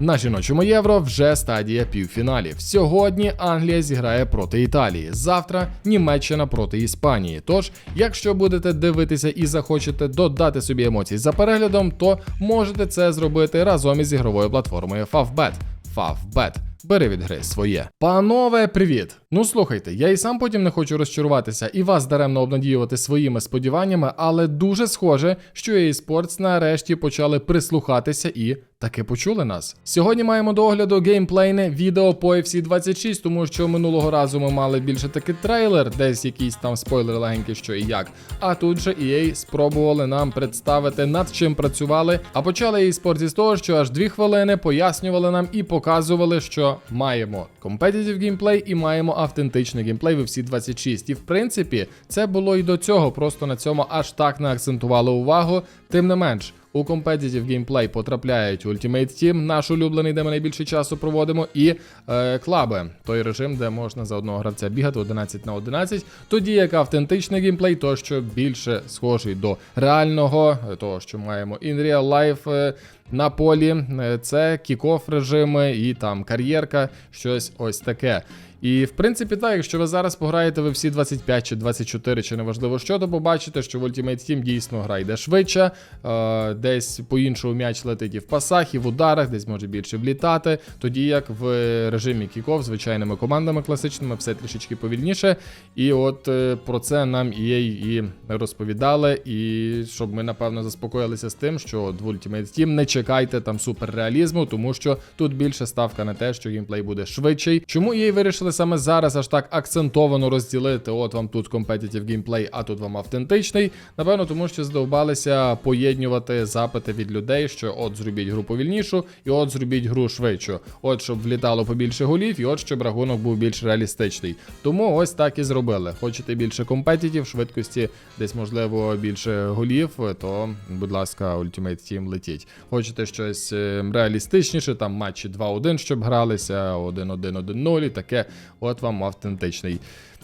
На жіночому євро вже стадія півфіналів. Сьогодні Англія зіграє проти Італії. Завтра Німеччина проти Іспанії. Тож, якщо будете дивитися і захочете додати собі емоцій за переглядом, то можете це зробити разом із ігровою платформою Favbet. Favbet. Бери від гри своє. Панове, привіт! Ну слухайте, я і сам потім не хочу розчаруватися і вас даремно обнадіювати своїми сподіваннями, але дуже схоже, що EA Sports нарешті почали прислухатися і таки почули нас. Сьогодні маємо до огляду геймплейне відео по FC 26, тому що минулого разу ми мали більше таки трейлер, десь якийсь там спойлер легенький, що і як. А тут же EA спробували нам представити над чим працювали. А почали EA Sports з того, що аж дві хвилини пояснювали нам і показували, що маємо competitive геймплей і маємо автентичний геймплей в FC 26. І в принципі, це було і до цього, просто на цьому аж так не акцентували увагу. Тим не менш. У Competitive Gameplay потрапляють Ultimate Team, наш улюблений, де ми найбільше часу проводимо, і е, клаби, той режим, де можна за одного гравця бігати 11 на 11. Тоді як автентичний геймплей, то що більше схожий до реального, е, того, що маємо in real life е, на полі, е, це кікоф режими і там кар'єрка, щось ось таке. І в принципі, так, якщо ви зараз пограєте в всі 25 чи 24, чи неважливо що, то побачите, що в Ultimate Team дійсно гра йде швидше, е, десь по-іншому м'яч летить і в пасах, і в ударах, десь може більше влітати. Тоді як в режимі кіков, звичайними командами класичними, все трішечки повільніше. І от е, про це нам EA і розповідали. І щоб ми напевно заспокоїлися з тим, що в Ultimate Team не чекайте там суперреалізму, тому що тут більше ставка на те, що геймплей буде швидший. Чому EA вирішили саме зараз аж так акцентовано розділити? От вам тут competitive геймплей, а тут вам автентичний. Напевно, тому що здовбалися поєднювати запити від людей, що от зробіть гру повільнішу, і от зробіть гру швидшу. От щоб влітало побільше голів, і от щоб рахунок був більш реалістичний. Тому ось так і зробили. Хочете більше компетітів, швидкості, десь можливо більше голів, то будь ласка, Ultimate Team летіть. Хочете щось е, реалістичніше, там матчі 2-1, щоб гралися, 1-1-1-0 і таке. От вам автентичний.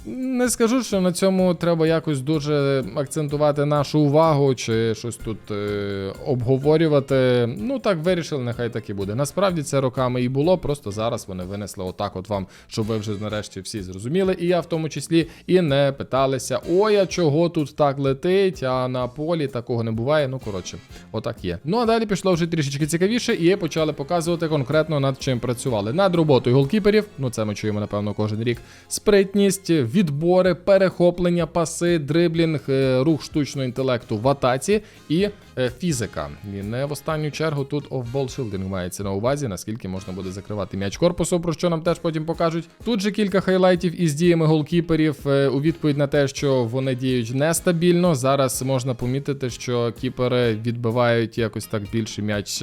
Не скажу, що на цьому треба якось дуже акцентувати нашу увагу чи щось тут е, обговорювати. Ну так вирішили, нехай так і буде. Насправді це роками і було, просто зараз вони винесли отак, от вам, щоб ви вже нарешті всі зрозуміли. І я в тому числі і не питалися: ой, а чого тут так летить, а на полі такого не буває. Ну коротше, отак є. Ну а далі пішло вже трішечки цікавіше, і почали показувати конкретно над чим працювали. Над роботою голкіперів, ну це ми чуємо, напевно, кожен рік. Спритність, відбори, перехоплення, паси, дриблінг, е, рух штучного інтелекту в атаці і е, фізика. І не в останню чергу тут офбол шилдинг мається на увазі, наскільки можна буде закривати м'яч корпусу, про що нам теж потім покажуть. Тут же кілька хайлайтів із діями голкіперів е, у відповідь на те, що вони діють нестабільно. Зараз можна помітити, що кіпери відбивають якось так більше м'яч.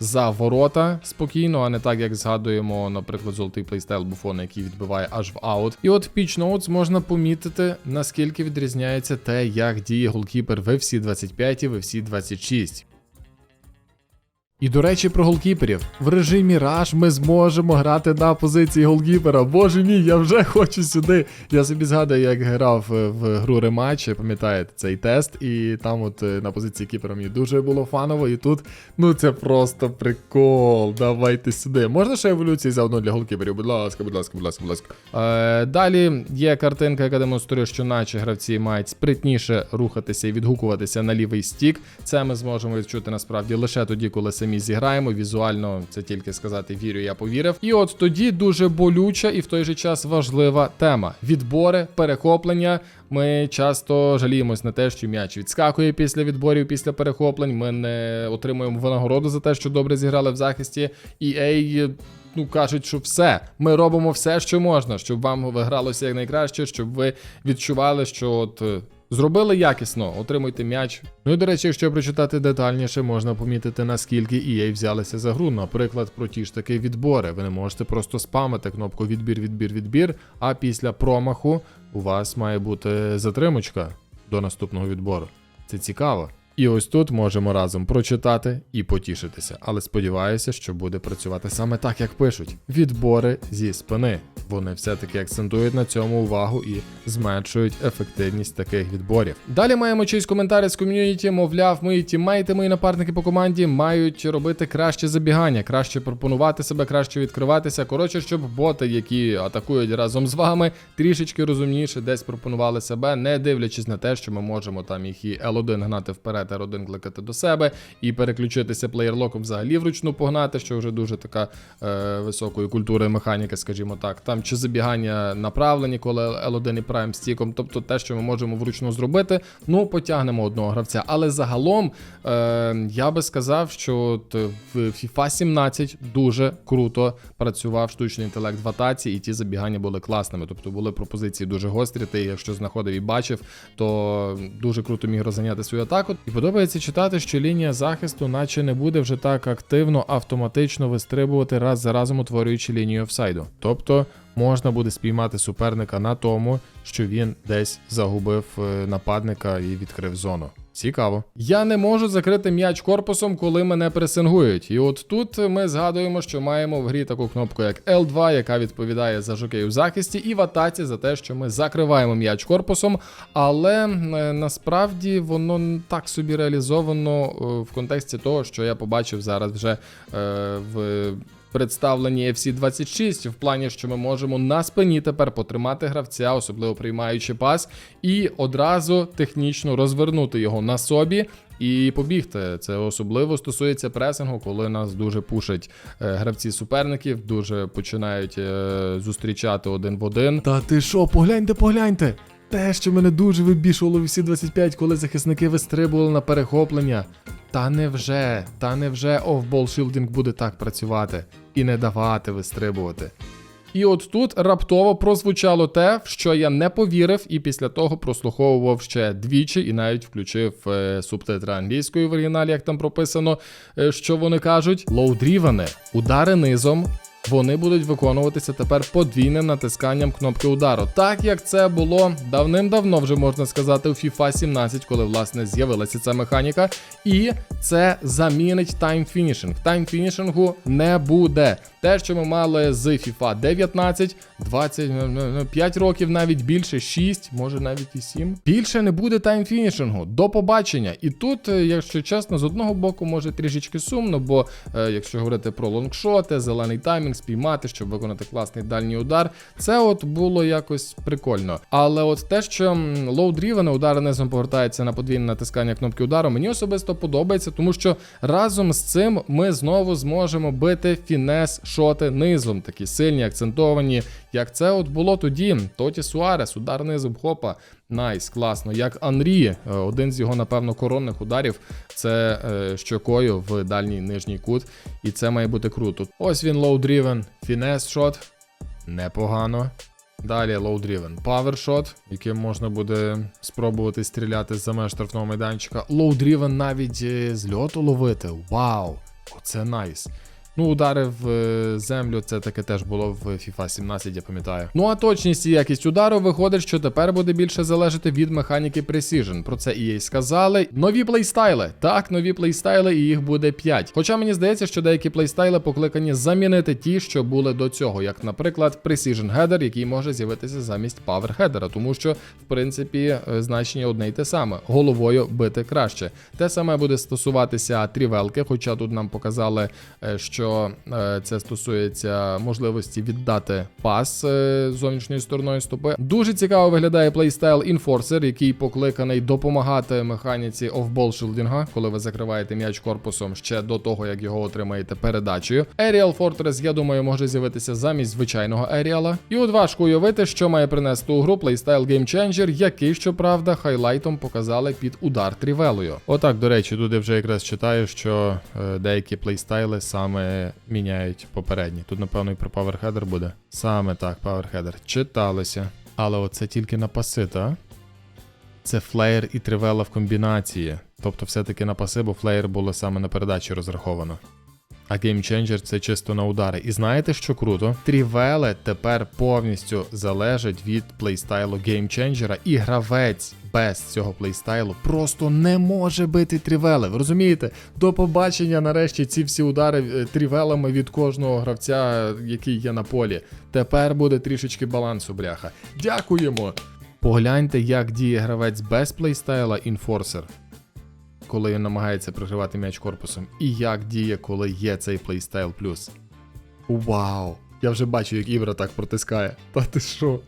За ворота спокійно, а не так, як згадуємо, наприклад, золотий плейстайл Буфона, який відбиває аж в аут. І от в Pitch Notes можна помітити, наскільки відрізняється те, як діє голкіпер в FC 25 і в FC 26. І до речі, про голкіперів. В режимі Rush ми зможемо грати на позиції голкіпера. Боже мій, я вже хочу сюди. Я собі згадую, як грав е, в гру рематч, пам'ятаєте цей тест, і там, от е, на позиції кіпера мені дуже було фаново, і тут, ну це просто прикол. Давайте сюди. Можна ще еволюції заодно для голкіперів? Будь ласка, будь ласка, будь ласка, будь ласка. Е, далі є картинка, яка демонструє, що наші гравці мають спритніше рухатися і відгукуватися на лівий стік. Це ми зможемо відчути насправді лише тоді, коли самі зіграємо. Візуально це тільки сказати вірю, я повірив. І от тоді дуже болюча і в той же час важлива тема: відбори, перехоплення. Ми часто жаліємось на те, що м'яч відскакує після відборів, після перехоплень. Ми не отримуємо винагороду за те, що добре зіграли в захисті. EA Ну, кажуть, що все. Ми робимо все, що можна, щоб вам вигралося якнайкраще, щоб ви відчували, що от зробили якісно, отримуйте м'яч. Ну і до речі, якщо прочитати детальніше, можна помітити, наскільки EA взялися за гру. Наприклад, про ті ж таки відбори. Ви не можете просто спамити кнопку відбір, відбір, відбір. А після промаху у вас має бути затримочка до наступного відбору. Це цікаво. І ось тут можемо разом прочитати і потішитися. Але сподіваюся, що буде працювати саме так, як пишуть: відбори зі спини. Вони все-таки акцентують на цьому увагу і зменшують ефективність таких відборів. Далі маємо чийсь коментар з ком'юніті, мовляв, мої тіммейти, мої напарники по команді мають робити краще забігання, краще пропонувати себе, краще відкриватися. Коротше, щоб боти, які атакують разом з вами, трішечки розумніше десь пропонували себе, не дивлячись на те, що ми можемо там їх і L1 гнати вперед, R1 кликати до себе, і переключитися плеєрлоком взагалі вручну погнати, що вже дуже така е, високої культури механіки, скажімо так. Там чи забігання направлені, коли L1 і Prime стіком, тобто те, що ми можемо вручну зробити, ну потягнемо одного гравця. Але загалом е, я би сказав, що от в FIFA 17 дуже круто працював штучний інтелект в атаці, і ті забігання були класними. Тобто були пропозиції дуже гострі. Ти, якщо знаходив і бачив, то дуже круто міг розганяти свою атаку. І подобається читати, що лінія захисту, наче не буде вже так активно автоматично вистрибувати раз за разом, утворюючи лінію офсайду. Тобто можна буде спіймати суперника на тому, що він десь загубив е, нападника і відкрив зону. Цікаво. Я не можу закрити м'яч корпусом, коли мене пресингують. І от тут ми згадуємо, що маємо в грі таку кнопку, як L2, яка відповідає за жокей у захисті, і в атаці за те, що ми закриваємо м'яч корпусом. Але е, насправді воно так собі реалізовано е, в контексті того, що я побачив зараз вже е, в представлені FC26 в плані, що ми можемо на спині тепер потримати гравця, особливо приймаючи пас, і одразу технічно розвернути його на собі. І побігти. Це особливо стосується пресингу, коли нас дуже пушать е, гравці суперників, дуже починають е, зустрічати один в один. Та ти що, погляньте, погляньте! Те, що мене дуже вибішувало в всі 25, коли захисники вистрибували на перехоплення. Та невже, та невже офбол шилдинг буде так працювати і не давати вистрибувати. І от тут раптово прозвучало те, в що я не повірив, і після того прослуховував ще двічі, і навіть включив е, субтитри англійської в оригіналі, як там прописано, е, що вони кажуть: лоудріване, удари низом. Вони будуть виконуватися тепер подвійним натисканням кнопки удару, так як це було давним-давно, вже можна сказати, у FIFA 17, коли власне з'явилася ця механіка, і це замінить таймфінішинг. Таймфінішингу не буде. Те, що ми мали з FIFA 19, 20, ну, ну, ну, 5 років, навіть більше, 6, може навіть і 7. Більше не буде таймфінішингу. До побачення. І тут, е, якщо чесно, з одного боку може трішечки сумно, бо е, якщо говорити про лонгшоти, зелений таймінг, спіймати, щоб виконати класний дальній удар, це от було якось прикольно. Але от те, що лоудріване удари низом повертається на подвійне натискання кнопки удару, мені особисто подобається, тому що разом з цим ми знову зможемо бити фінес шоти низом, такі сильні, акцентовані. Як це от було тоді, Тоті Суарес, удар низом, хопа, найс, класно. Як Анрі, е, один з його, напевно, коронних ударів, це е, щокою в дальній нижній кут, і це має бути круто. Ось він лоу-дрівен, фінес шот, непогано. Далі лоу-дрівен power яким можна буде спробувати стріляти з-за меж штрафного майданчика. Лоу-дрівен навіть е, з льоту ловити. Вау! Оце найс. Ну, удари в е, землю, це таке теж було в FIFA 17, я пам'ятаю. Ну а точність і якість удару виходить, що тепер буде більше залежати від механіки Precision. Про це EA сказали. Нові плейстайли. Так, нові плейстайли, і їх буде 5. Хоча мені здається, що деякі плейстайли покликані замінити ті, що були до цього, як, наприклад, Precision Header, який може з'явитися замість Power Header, тому що, в принципі, е, значення одне й те саме: головою бити краще. Те саме буде стосуватися трівелки, хоча тут нам показали, е, що е, це стосується можливості віддати пас е, зовнішньою стороною стопи. Дуже цікаво виглядає плейстайл Enforcer, який покликаний допомагати механіці офбол шилдінга, коли ви закриваєте м'яч корпусом ще до того, як його отримаєте передачею. Aerial Fortress, я думаю, може з'явитися замість звичайного Aerial. І от важко уявити, що має принести у гру плейстайл Changer, який, щоправда, хайлайтом показали під удар трівелою. Отак, до речі, туди вже якраз читаю, що е, деякі плейстайли саме міняють попередні. Тут, напевно, і про Powerheader буде. Саме так, Powerheader. Читалося. Але оце тільки на паси, так? Це флеєр і тривела в комбінації. Тобто, все-таки на паси, бо флеєр було саме на передачі розраховано. А Game Changer це чисто на удари. І знаєте, що круто? Трівеле тепер повністю залежать від плейстайлу Game Changer, і гравець без цього плейстайлу просто не може бити трівеле. Ви розумієте? До побачення нарешті ці всі удари е, трівелами від кожного гравця, який є на полі. Тепер буде трішечки балансу, бляха. Дякуємо! Погляньте, як діє гравець без плейстайла Enforcer, коли він намагається прикривати м'яч корпусом, і як діє, коли є цей плейстайл плюс. Вау! Я вже бачу, як Ібра так протискає. Та ти що?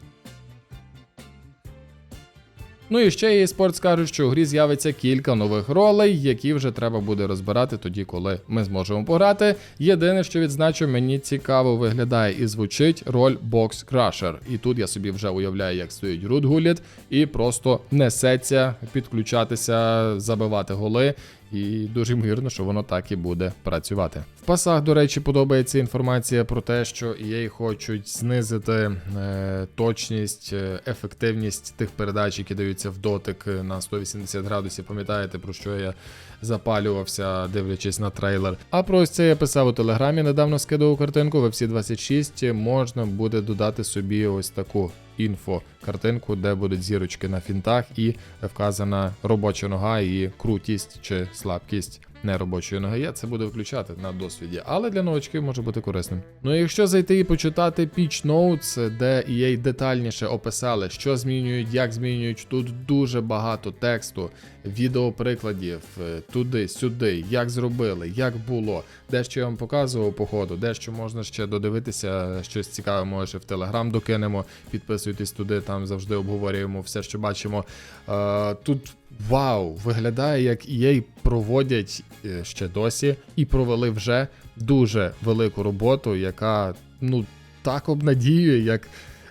Ну і ще спорт, скажуть, що у грі з'явиться кілька нових ролей, які вже треба буде розбирати тоді, коли ми зможемо пограти. Єдине, що відзначу, мені цікаво виглядає і звучить роль Бокс Крашер. І тут я собі вже уявляю, як стоїть Рут Гуліт і просто несеться підключатися, забивати голи. І дуже ймовірно, що воно так і буде працювати. В пасах, до речі, подобається інформація про те, що EA хочуть знизити е, точність, е, ефективність тих передач, які даються в дотик е, на 180 градусів. Пам'ятаєте, про що я запалювався, дивлячись на трейлер. А про ось це я писав у телеграмі, недавно скидував картинку. В FC 26 можна буде додати собі ось таку інфо картинку, де будуть зірочки на фінтах, і вказана робоча нога і крутість чи слабкість неробочої ноги. Я це буду включати на досвіді, але для новачків може бути корисним. Ну і якщо зайти і почитати Pitch Notes, де EA детальніше описали, що змінюють, як змінюють, тут дуже багато тексту, відеоприкладів е, туди, сюди, як зробили, як було, дещо я вам показував по ходу, дещо можна ще додивитися, щось цікаве, може в Телеграм докинемо. Підписуйтесь туди, там завжди обговорюємо все, що бачимо. Е, тут вау, виглядає, як EA проводять е, ще досі і провели вже дуже велику роботу, яка ну так обнадіює, як.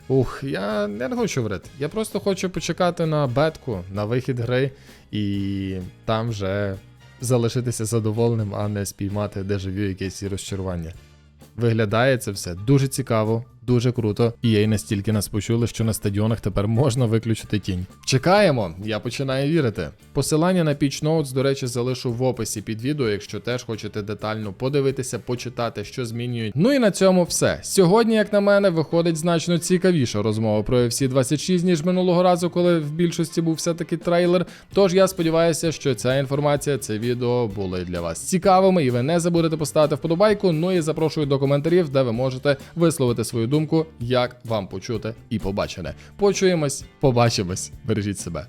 Ух, я не хочу говорити. Я просто хочу почекати на бетку, на вихід гри, і там вже залишитися задоволеним, а не спіймати дежавю якесь розчарування. Виглядає це все дуже цікаво, дуже круто. І їй настільки нас почули, що на стадіонах тепер можна виключити тінь. Чекаємо, я починаю вірити. Посилання на Pitch Notes, до речі, залишу в описі під відео, якщо теж хочете детально подивитися, почитати, що змінюють. Ну і на цьому все. Сьогодні, як на мене, виходить значно цікавіша розмова про FC 26, ніж минулого разу, коли в більшості був все-таки трейлер. Тож я сподіваюся, що ця інформація, це відео були для вас цікавими, і ви не забудете поставити вподобайку. Ну і запрошую до коментарів, де ви можете висловити свою думку, як вам почути і побачене. Почуємось, побачимось, бережіть себе.